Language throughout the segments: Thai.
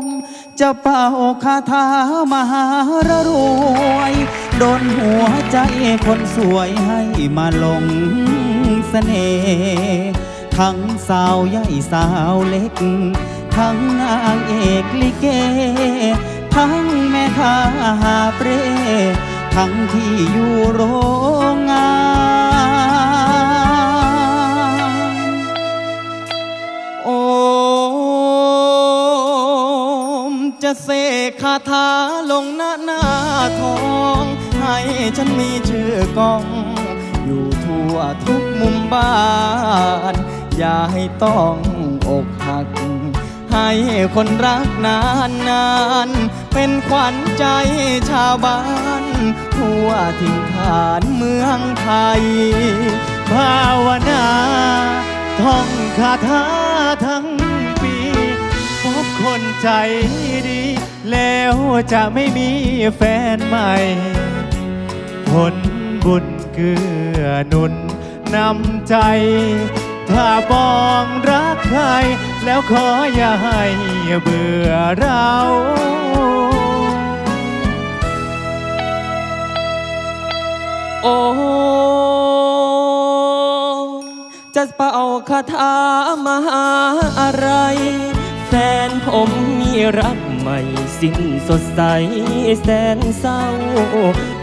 มจะเป่าคาถามหารรวยโดนหัวใจคนสวยให้มาลงเสน่ห์ทั้งสาวใหญ่สาวเล็ก ทั้งนางเอกลิเก ทั้งแม่ค้าหาเปรทั้งที่อยู่โร จะเสกคาถาลงหน้าหน้าทอง ให้ฉันมีชื่อกอง อยู่ทั่วทุกมุมบ้าน อย่าให้ต้องอกหัก ให้คนรักนานนานเป็นขวัญใจชาวบ้าน ทั่วถิ่นฐานเมืองไทย ภาวนาท่องคาถาทั้ง ใจดี แล้วจะไม่มีแฟนใหม่ ผลบุญเกื้อหนุนนำใจ ถ้ามองรักใคร แล้วขออย่าให้เบื่อเราโอ้จะเป่าคาถามหาอะไร แฟนผมมีรักใหม่สิ้นสดใสแสนเศร้า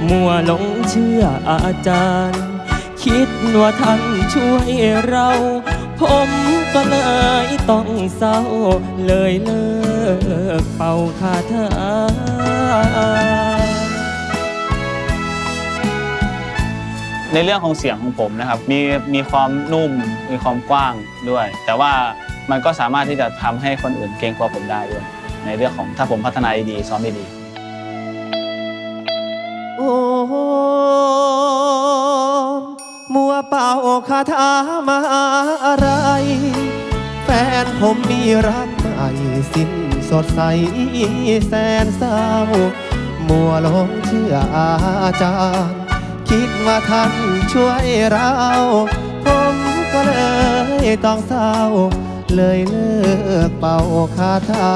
มัวหลงเชื่ออาจารย์ คิดว่าท่านช่วยเรา ผมก็เลยต้องเศร้า เลยเลิกเป่าคาถา ในเรื่องของเสียงของผมนะครับ มีมีความนุ่ม มีความกว้างด้วย แต่ว่ามันก็สามารถที่จะทำให้คนอื่นเกรงกลัวผมได้ด้วย ในเรื่องของถ้าผมพัฒนาดีซ้อมดีๆโอ้มมัวเป่าคาถามาอะไร แฟนผมมีรักใหม่สิ้นสดใสแสนเศร้า มัวหลงเชื่ออาจารย์ คิดว่าท่านช่วยเรา ผมก็เลยต้องเศร้า เลยเลิกเป่าคาถา